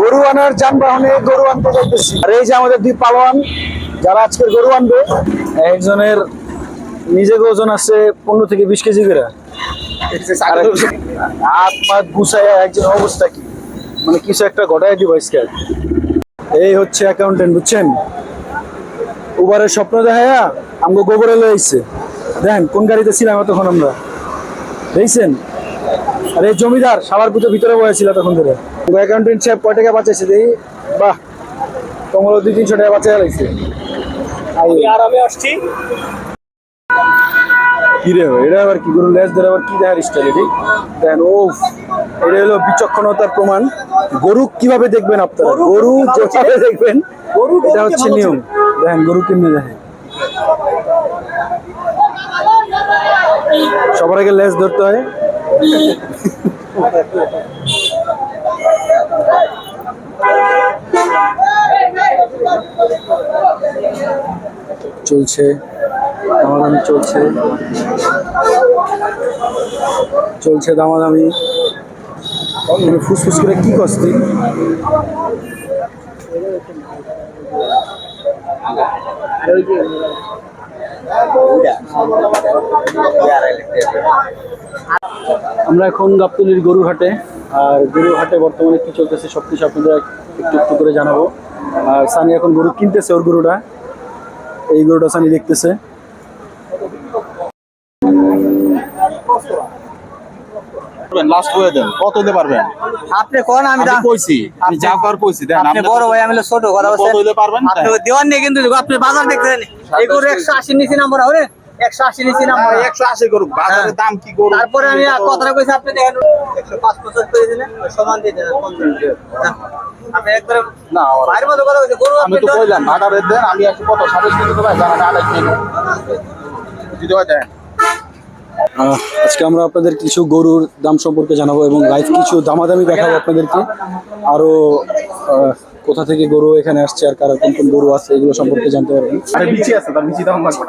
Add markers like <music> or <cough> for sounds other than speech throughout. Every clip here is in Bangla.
গরু আনার যানবাহনে গরু আনতে যাইতেছি। আর এই যে আমাদের দুই পালোয়ান, যারা আজকে গরু আনবে, একজনের নিজে ওজন আছে পনেরো থেকে বিশ কেজি করে। হাত মাত গুছায় একজন অবস্থা কি? মানে কিছু একটা ঘটায় দিব আজকে। এই হচ্ছে অ্যাকাউন্টেন্ট বুঝছেন? উবারের স্বপ্ন দেখায়া আমাকে গোবরে লয়ে আইছে। দেখেন, কোন গাড়িতে ছিলাম তখন আমরা? দেখছেন? আর এই জমিদার সবার পুজো ভিতরে বসেছিল তখন ধরে। অ্যাকাউন্টেন্ট সাহেব কয় টাকা বাঁচাইছে দেখি? বাহ তোমার দুই তিনশো টাকা লাগছে আরামে আসছি। কি রে এটা আবার কি গরু লেজ ধরে আবার কি দেখার স্টাইল এটি? দেখেন ও এটা হলো বিচক্ষণতার প্রমাণ। গরু কীভাবে দেখবেন আপনারা? গরু যেভাবে দেখবেন গরু এটা হচ্ছে নিয়ম। দেখেন গরু কেমনে দেখেন। সবার আগে লেজ ধরতে হয়। <laughs> চলছে, দামাদামি চলছে। চলছে দামাদামি। মানে ফুসফুস করে কি কস্তি আমরা এখন গাবতলির গরু হাটে আর গরু হাটে বর্তমানে কি চলতেছে সব কিছু আপনাদের একটু একটু করে জানাব। আর সানি এখন গরু কিনতেছে ওর গরুটা। এই গরুটা সানি দেখতেছে। লাস্ট হয়ে দেন। কত দিতে পারবেন? আপনি কোন আমি আমি কইছি আমি যা কর কইছি দেন আপনি বড় ভাই আমি ছোট কথা কত দিতে পারবেন? আপনি দেওয়ার নেই কিন্তু আপনি বাজার দেখতে জানি এই একশো আশি নিচে নাম্বার হবে একশো আশি একশো আশি করুক বাজারের দাম কি করুক তারপরে আমি আর কথাটা কইছি আপনি দেখেন একশো পাঁচ পঞ্চাশ করে দিলেন সমান দিয়ে দেন পঞ্চাশ একবারে না বাইরের মতো কথা কইছি গরু আমি তো কইলাম ভাটারের দেন আমি একশো কত সাতাশ জানা আড়াই হয় দেন। আজকে আমরা আপনাদের কিছু গরুর দাম সম্পর্কে জানাব এবং লাইভ কিছু দামাদামি দেখাবো আপনাদেরকে। আরও আহ, কোথা থেকে গরু এখানে আসছে আর কারা কোন কোন গরু আছে এগুলো সম্পর্কে জানতে পারবেন আরে বিচি আছে তার বিচি দাম লাগবে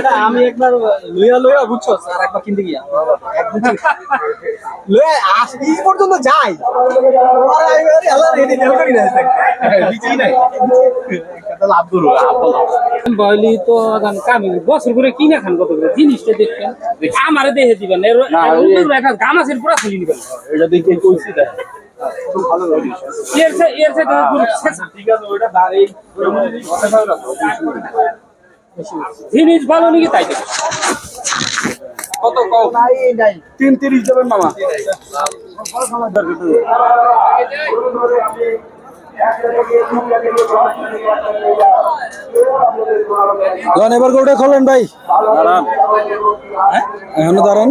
না আমি একবার লইয়া লইয়া বুঝছ আর একবার কিনতে গিয়া লইয়া আস এই পর্যন্ত যাই বয়লি তো কামি বছর করে কিনে খান কত করে জিনিসটা দেখবেন আমারে দেখে দিবেন গামাছের পুরা খুলি নিবেন এটা দেখে কইছি জিনিস ভালো নাকি তাই দেখে। কত কও? তিন তিরিশ দেবেন মামা। এবার খোলেন ভাই। এখনও দাঁড়ান।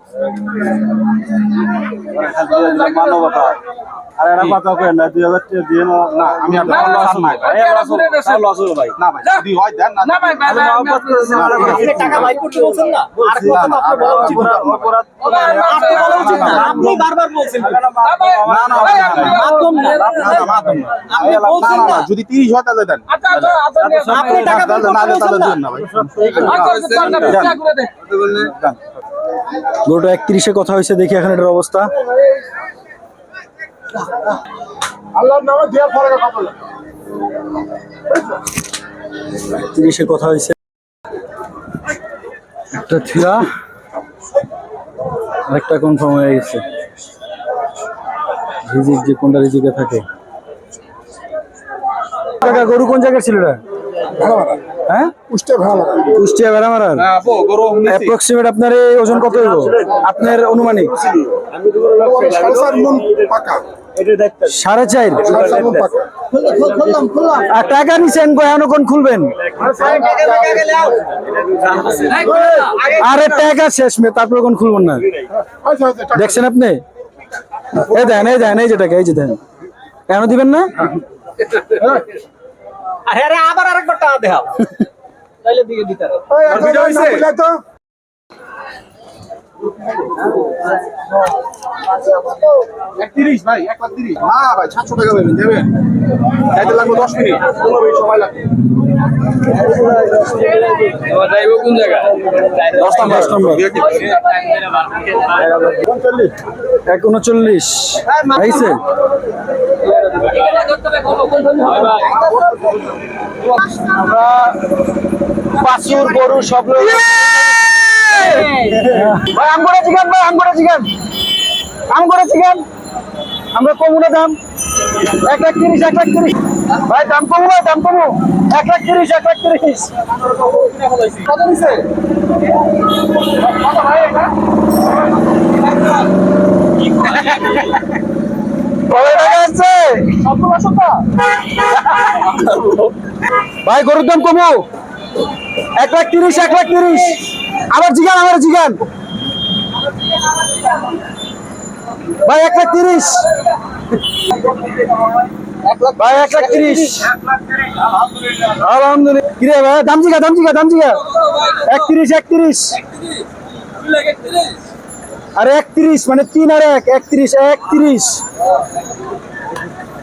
মানবতা আর এরা কথা কই না দুই হাজার টাকা দিয়ে না না আমি আর লস নাই লস হলো ভাই না ভাই যদি হয় দেন না না ভাই ভাই ভাই, আমি আপনার- আপনি টাকা ভাই করতে বলছেন না আর কত না বলা উচিত না আপনি বলা উচিত না আপনি বারবার বলছেন না না ভাই, আপনি- মাধ্যম না আপনি বলছেন না যদি 30 হয় তাহলে দেন আচ্ছা, আচ্ছা, আচ্ছা। আপনি টাকা না তাহলে দেন না ভাই গরুটা একত্রিশে কথা হয়েছে দেখি এখন এটার অবস্থা। তিরিশে কথা হয়েছে। একটা একটা কনফার্ম হয়ে গেছে। রিজিক যে কোনটা রিজিকে থাকে। গরু কোন জায়গায় ছিল এটা? হ্যাঁ? কুষ্টিয়া অ্যাপ্রক্সিমেট আপনার এই ওজন কত হইব? আপনার অনুমানিক? সাড়ে চার আর টাকা নিছেন এখনও কোন খুলবেন? আরে টাকা শেষ মে তারপরে কোন খুলবেন না। দেখছেন আপনি? এই দেন এই দেন এই যে টাকা এই যে দেন। কেন দিবেন না? আরে আবার আরেকবার টাকা দেখাও। <laughs> তাইলে দিকে দিতে হবে। একত্রিশ ভাই এক লাখ তিরিশ। না ভাই সাতশো টাকা দেবেন দেবেন। যাইতে লাগবে দশ মিনিট পনেরো মিনিট সময় লাগবে। দশ নম্বর। দশ নম্বর। এক উনচল্লিশ। হয়েছে আমরা বাছুর গরু সব রয়েছে ভাই, আম করে চিকেন, ভাই, আম করে চিকেন। আম করে চিকেন। আমরা কমুনা দাম। এক লাখ তিরিশ, এক লাখ তিরিশ। ভাই, দাম কমু ভাই দাম কমু। এক লাখ তিরিশ, এক লাখ তিরিশ। কত দিছে? ভাই, গরুর দাম কমু। এক লাখ তিরিশ, এক লাখ তিরিশ। আবার জিগান আবার জিগান। ভাই, এক লাখ তিরিশ। ভাই, এক লাখ তিরিশ। আলহামদুলিল্লাহ। কিরে ভাই, দাম জিগা দাম জিগা দাম জিগা। একত্রিশ একত্রিশ আরে একত্রিশ মানে তিন আর এক একত্রিশ একত্রিশ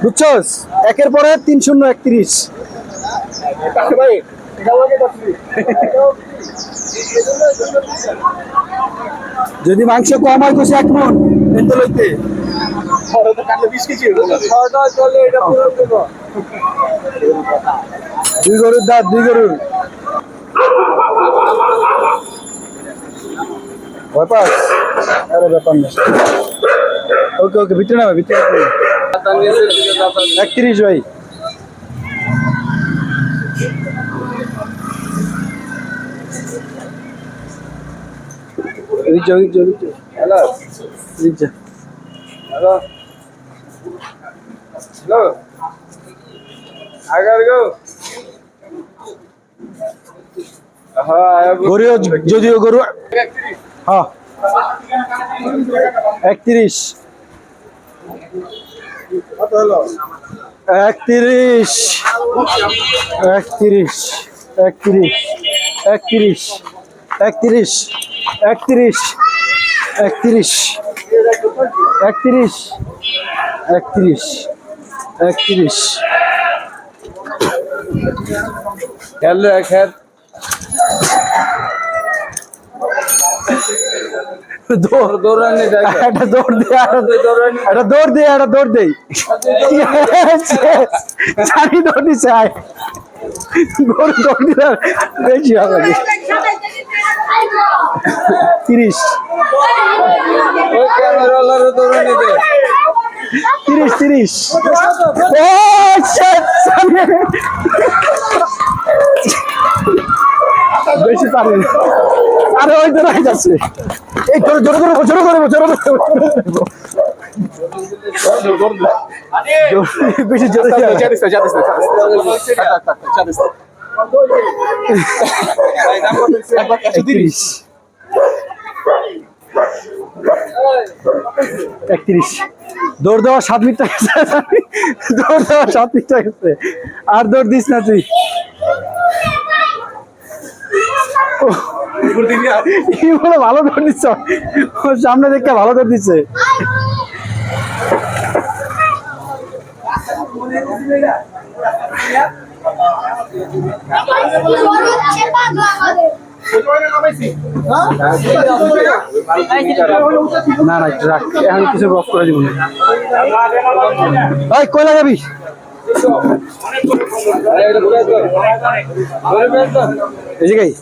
বুঝছস? একের পরে তিন শূন্য একত্রিশ যদি মাংস কম হয় খুশি এক মন এতে লইতে। দুই গরুর দাঁত, দুই গরুর। ব্যাপার না। ওকে ওকে, ভিতরে নামে, ভিতরে একত্রিশ ভাই। এদিক যা, এদিক যা, এদিক যা। এদিক যা। গরুও যদিও গরু হ্যাঁ। একত্রিশ। একত্রিশ। একত্রিশ। একত্রিশ। একত্রিশ। একত্রিশ একত্রিশ একত্রিশ একত্রিশ একত্রিশ একত্রিশ। খেলে খেল। দৌড় দৌড়ানি একটা দৌড় দে একটা দৌড় দে একটা দৌড় দে জানি দৌড় দিছে আয়। গরু দৌড় দিলে বেশি হবে। তিরিশ তিরিশ তিরিশ বেশি পারে আরে ওই তো রাইট আছে এই জোরে জোরে করে জোরে করে জোরে করে বেশি একত্রিশ দৌড় দেওয়া সাত মিনিট দৌড় দেওয়া সাত মিনিট গেছে আর দৌড় দিস না তুই ভালো দৌড় দিচ্ছ সামনে দেখে ভালো দৌড় দিচ্ছে না না রাখ। এখন কিছু রফ করে দিব ভাই কই লাগাবি? এই জায়গায়